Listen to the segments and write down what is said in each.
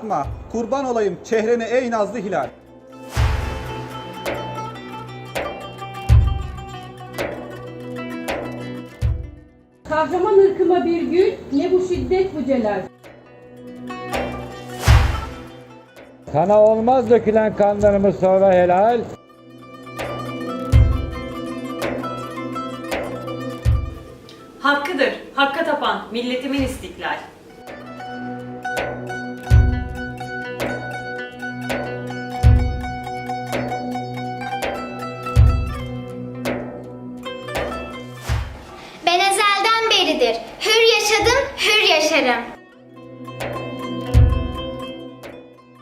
Çatma, kurban olayım çehrene ey nazlı hilal. Kahraman ırkıma bir gül, ne bu şiddet bu celal. Kana olmaz dökülen kanlarımız sonra helal. Hakkıdır, hakka tapan milletimin istiklal.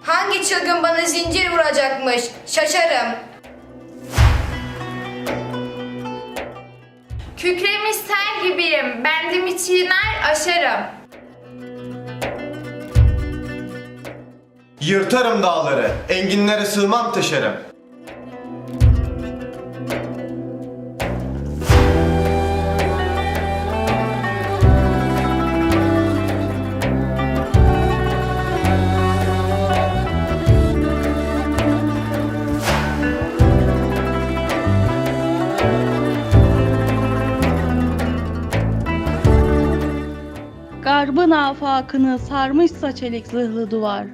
Hangi çılgın bana zincir vuracakmış? Şaşarım. Kükremiş sel gibiyim. Bendimi çiğner aşarım. Yırtarım dağları, enginlere sığmam taşarım. Garbın afakını sarmışsa çelik zırhlı duvar.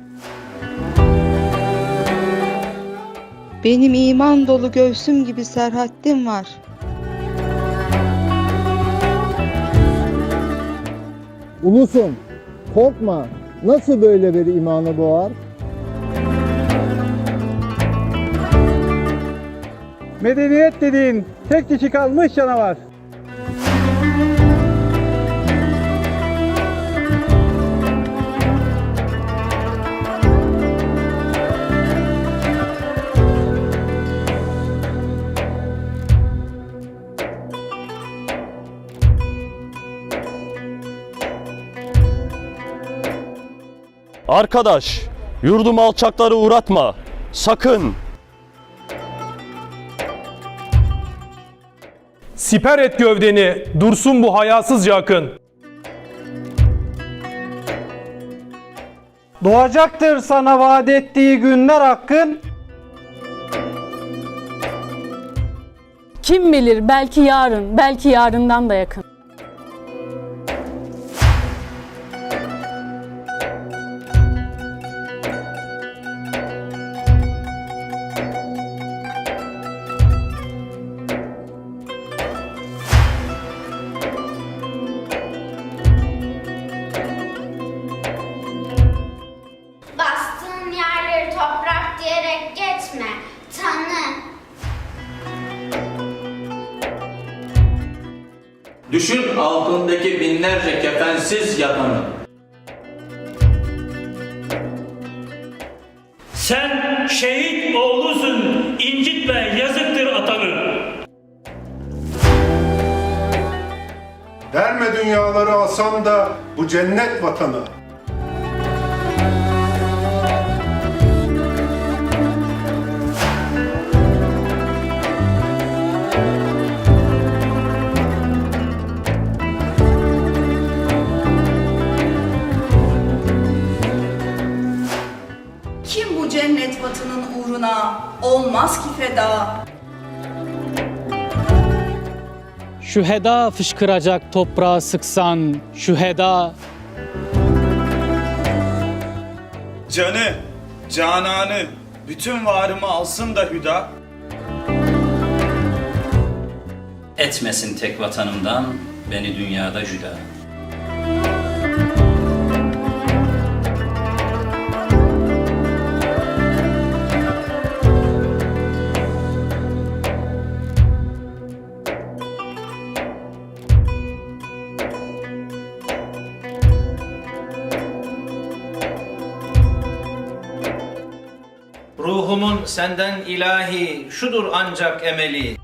Benim iman dolu göğsüm gibi serhattim var. Ulusum, korkma. Nasıl böyle bir imanı boğar? Medeniyet dediğin tek kişi kalmış canavar. Arkadaş, yurdum alçakları uğratma. Sakın. Siper et gövdeni, dursun bu hayasızca akın. Doğacaktır sana vaat ettiği günler hakkın. Kim bilir belki yarın, belki yarından da yakın. Düşün altındaki binlerce kefensiz yatanı. Sen şehit oğlusun, incitme yazıktır atanı. Derme dünyaları alsam da bu cennet vatanı. Cennet vatanın uğruna olmaz ki feda? Şu heda fışkıracak toprağa sıksan, şu heda Canı, cananı, bütün varımı alsın da hüda. Etmesin tek vatanımdan beni dünyada cüda. Ruhumun senden ilahi, şudur ancak emeli.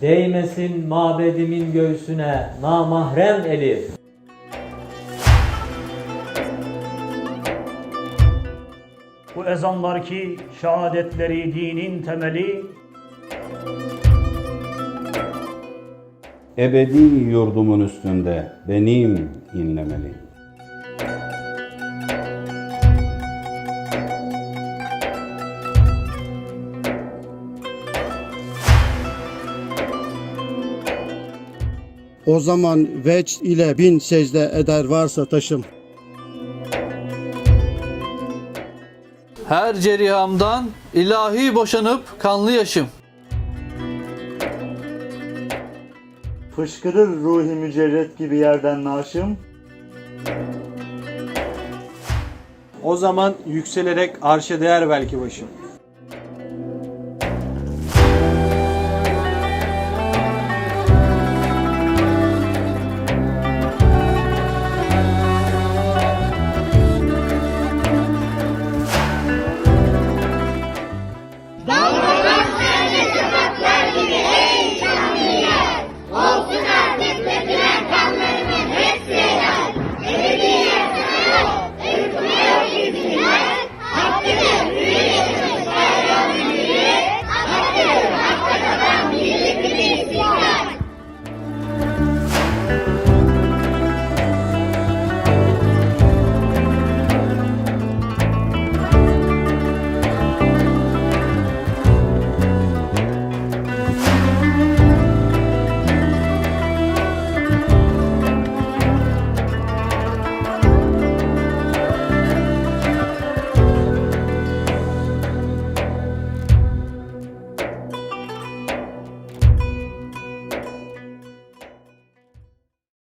Değmesin mabedimin göğsüne namahrem eli. Bu ezanlar ki şehadetleri dinin temeli Ebedi yurdumun üstünde benim inlemeli. O zaman veç ile bin secde eder varsa taşım. Her cerihamdan ilahi boşanıp kanlı yaşım. Fışkırır ruhi mücerret gibi yerden naşım. O zaman yükselerek arşa değer belki başım.